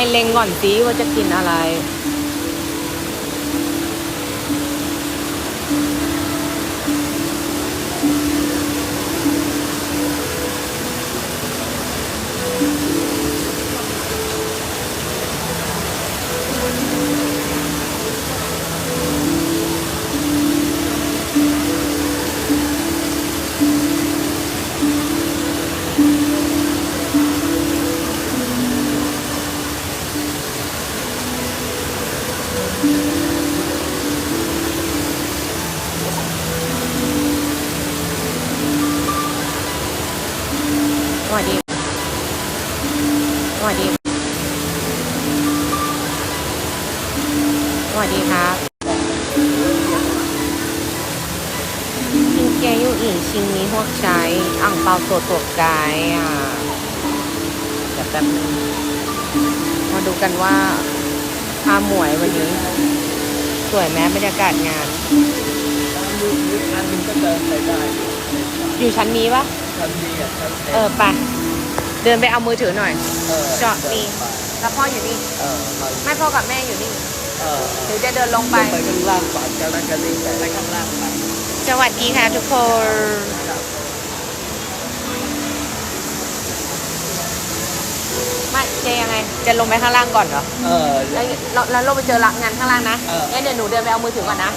ไม่เล็งก่อนสิว่าจะกินอะไร สวัสดี สวัสดีครับชิงแกยูอีชิงมีพวกใช้ อ่างเปาตัวตัวกายอะแต่แป๊บนึงมาดูกันว่าพาหมวยวันนี้ สวยแม้บรรยากาศงานอยู่ชั้นนี้ปะเออไป เดินไปเอามือถือหน่อย เออจอดนี่แล้วพ่ออยู่นี่ เออมาไม่พ่อกับแม่อยู่นี่เออหรือจะเดินลงไปไปข้างล่างก่อนจะนั่งกันนี่ไปข้างล่างไปสวัสดีค่ะทุกคน ไม่จะยังไง จะลงไปข้างล่างก่อนเหรอ เออ แล้วแล้วแล้วลงไปเจอละงานข้างล่างนะเออ งั้นเดี๋ยวหนูเดินไปเอามือถือก่อนนะ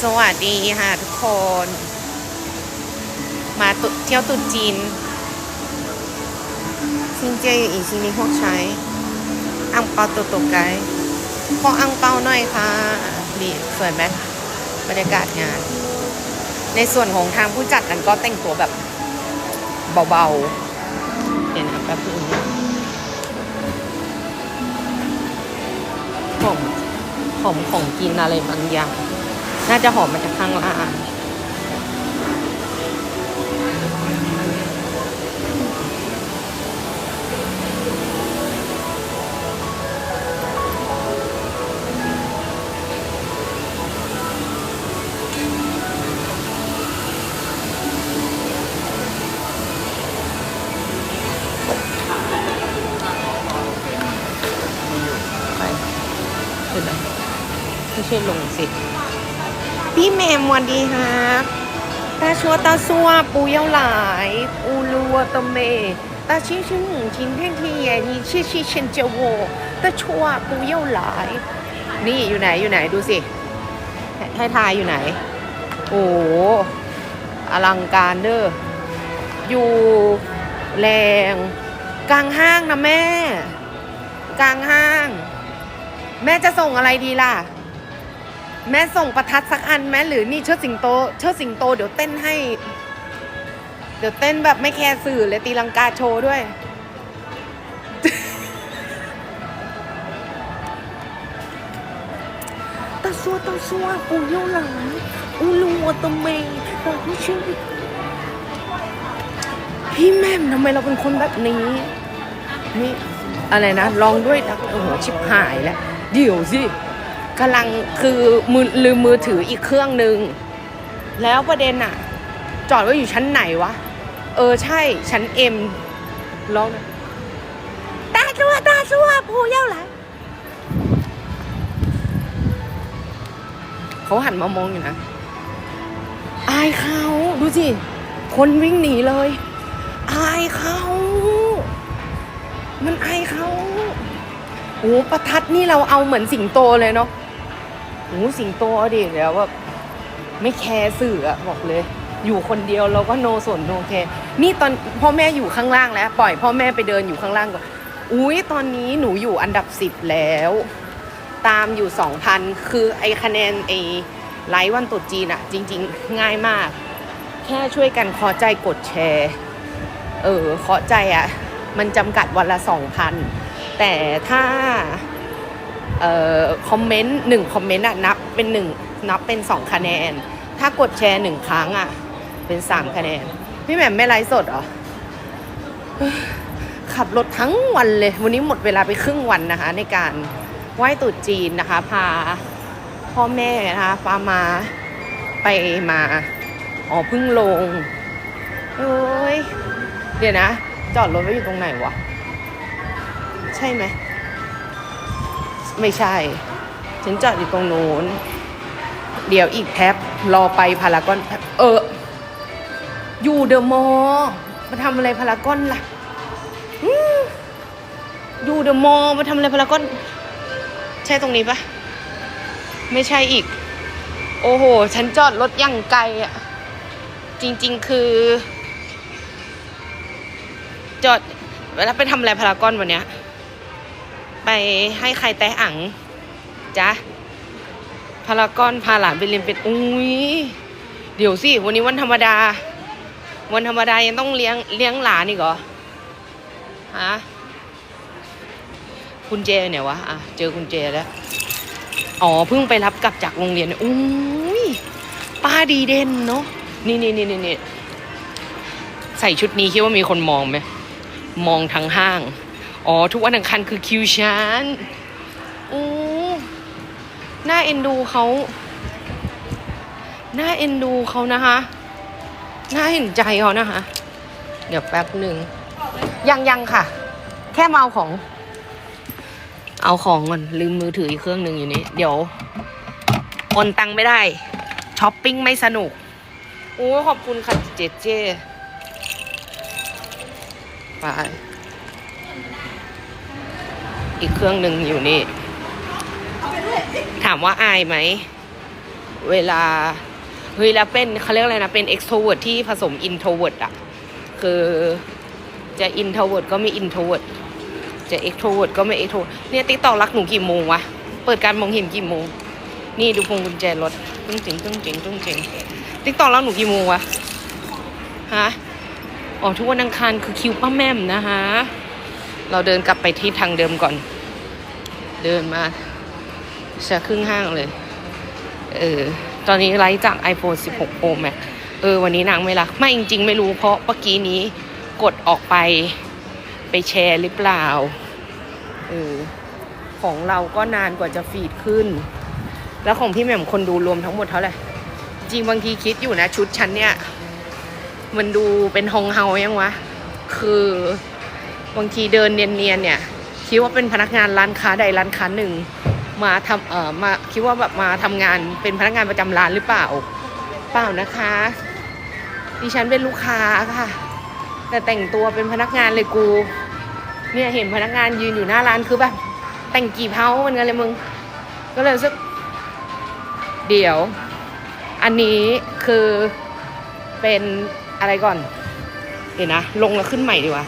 สวัสดีค่ะทุกคน มาตุเที่ยวตรุษจีน ซิงเจยอีซินี่พวกใช้อังเปาตัวตกไกด์ขออังเปาหน่อยค่ะดีสวยไหมบรรยากาศงาน ในส่วนของทางผู้จัดนั้นก็แต่งตัวแบบเบาๆเดี๋ยวนะแป๊บนึงหอมหอมของกินอะไรบางอย่าง น่าจะหอมมาจากข้างล่าง เดี๋ยวนะไม่ใช่ลงสิ พี่แมมวันดีครับตาชัวตาซัวปูเย้าหลายอูรัวตะเมตาชิชิหนึ่งชิ้นเพ่นที่แย่นี่ชิชิเชนเจโวตาชัวปูเย้าหลาย นี่อยู่ไหนอยู่ไหนดูสิให้ทายอยู่ไหน โอ้หอลังการเด้ออยู่แรง กลางห้างนะแม่ กลางห้าง แม่จะส่งอะไรดีล่ะ แม่ส่งประทัดสักอันแม่หรือนี่เชิดสิงโต เชิดสิงโตเดี๋ยวเต้นให้ เดี๋ยวเต้นแบบไม่แคร์สื่อเลยตีลังกาโชว์ด้วย ตาซัวตาซัวปูเยี่ยวหลังอูลูวตะเมงตาผู้ชื่อพี่แม่มทำไมเราเป็นคนแบบนี้นี่อะไรนะลองด้วยโอ้โหชิบหายแล้ว เดี๋ยวสิกำลังคือมือลืมมือถืออีกเครื่องหนึ่งแล้วประเด็นอะจอดไว้อยู่ชั้นไหนวะ เออใช่ชั้นเอ็มลองนะตาชัวตาชัวผู้เย้าหลังเขาหันมามองอยู่นะ อายเขาดูสิ คนวิ่งหนีเลย อายเขา มันอายเขา โอ้ประทัดนี่เราเอาเหมือนสิงโตเลยเนาะโอ้สิงโตเอาดิแล้วแบบไม่แคร์สื่ออะบอกเลย อยู่คนเดียวเราก็โนสนโนแคร์นี่ตอนพ่อแม่อยู่ข้างล่างแล้ว ปล่อยพ่อแม่ไปเดินอยู่ข้างล่างก่อนอุ้ยตอนนี้หนูอยู่อันดับสิบแล้ว ตามอยู่สองพันคือไอคะแนนไอไลฟ์วันตรุษจีนอะจริง ๆ ง่ายมาก แค่ช่วยกันขอใจกดแชร์ เออขอใจอะมันจำกัดวันละสองพัน แต่ถ้าเอ่อคอมเมนต์หนึ่งคอมเมนต์อะนับเป็นหนึ่งนับเป็นสองคะแนน ถ้ากดแชร์หนึ่งครั้งอะเป็นสามคะแนน พี่แหม่มไม่ไลฟ์สดเหรอขับรถทั้งวันเลย วันนี้หมดเวลาไปครึ่งวันนะคะ ในการไหว้ตรุษจีนนะคะ พาพ่อแม่นะคะพามาไปมาอ๋อพิ่งลง เอ้ย เดี๋ยวนะ จอดรถไว้อยู่ตรงไหนวะ ช่ไหม ไม่ใช่ ฉันจอดอยู่ตรงโน้น เดี๋ยวอีกแป๊บรอไปพารากอนแป๊บเออ อยู่เดอะมอลล์มาทำอะไรพารากอนล่ะอยู่เดอะมอลล์มาทำอะไรพารากอน ใช่ตรงนี้ปะไม่ใช่อีก โอ้โห ฉันจอดรถย่างไกลอะจริง ๆ คือ จอดเวลาไปทำอะไรพารากอนวันเนี้ย ไปให้ใครแตะอังจ๊ะพารากอนพาหลานไปเรียนเป็นอุ้ยเดี๋ยวสิวันนี้วันธรรมดา วันธรรมดายังต้องเลี้ยงเลี้ยงหลานอีกเหรอฮะคุณเจเนี่ยวะอะเจอคุณเจแล้วอ๋อเพิ่งไปรับกลับจากโรงเรียนอุ้ยป้าดีเด่นเนาะนี่นี่นี่นี่ใส่ชุดนี้คิดว่ามีคนมองไหมมองทั้งห้าง อ๋อ ทุกวันอังคารคือคิวฉันโอ้หน่าเอ็นดูเขาหน่าเอ็นดูเขานะคะน่าเห็นใจเขานะคะ เดี๋ยวแป๊บหนึ่งยังยังค่ะ แค่มาเอาของ เอาของก่อนลืมมือถืออีกเครื่องหนึ่งอยู่นี่เดี๋ยวโอนตังไม่ได้ช้อปปิ้งไม่สนุกโอ้ขอบคุณค่ะเจเจไป อีกเครื่องหนึ่งอยู่นี่ ถามว่าอายไหม เวลา เฮ้ยแล้วเป็นเขาเรียกอะไรนะ เป็น extrovert ที่ผสม introvert อะคือจะ introvert ก็ไม่ introvert จะ extrovert ก็ไม่ extrovert เนี่ยติ๊กตอกรักหนูกี่โมงวะ เปิดการมองเห็นกี่โมง นี่ดูพวงกุญแจรถตึ้งจ๋งตึ้งจ๋งตึ้งจ๋งติ๊กตอกรักหนูกี่โมงวะ ฮะ อ๋อทุกวันอังคารคือคิวป้าแม่มนะคะ เราเดินกลับไปที่ทางเดิมก่อน เดินมาจะครึ่งห้างเลย เออ ตอนนี้ไลฟ์จาก iPhone 16 Pro Max เออ วันนี้นางไม่รัก ไม่จริง ๆ ไม่รู้เพราะเมื่อกี้นี้กดออกไปไปแชร์หรือเปล่า เออ ของเราก็นานกว่าจะฟีดขึ้น แล้วของพี่แหม่มคนดูรวมทั้งหมดเท่าไหร่ จริงบางทีคิดอยู่นะ ชุดฉันเนี่ย มันดูเป็นฮองเฮายังวะ คือ บางทีเดินเนียนๆเนี่ยคิดว่าเป็นพนักงานร้านค้าใดร้านค้าหนึ่ง มาทำเอ่อมาคิดว่าแบบมาทำงานเป็นพนักงานประจำร้านหรือเปล่า เปล่านะคะดิฉันเป็นลูกค้าค่ะ แต่แต่งตัวเป็นพนักงานเลยกูเนี่ยเห็นพนักงานยืนอยู่หน้าร้านคือแบบแต่งกี่เพ้าเหมันกันเลยมึง ก็เลยรู้สึก เดี๋ยว อันนี้คือเป็นอะไรก่อน เดี๋ยวนะ ลงแล้วขึ้นใหม่ดีกว่า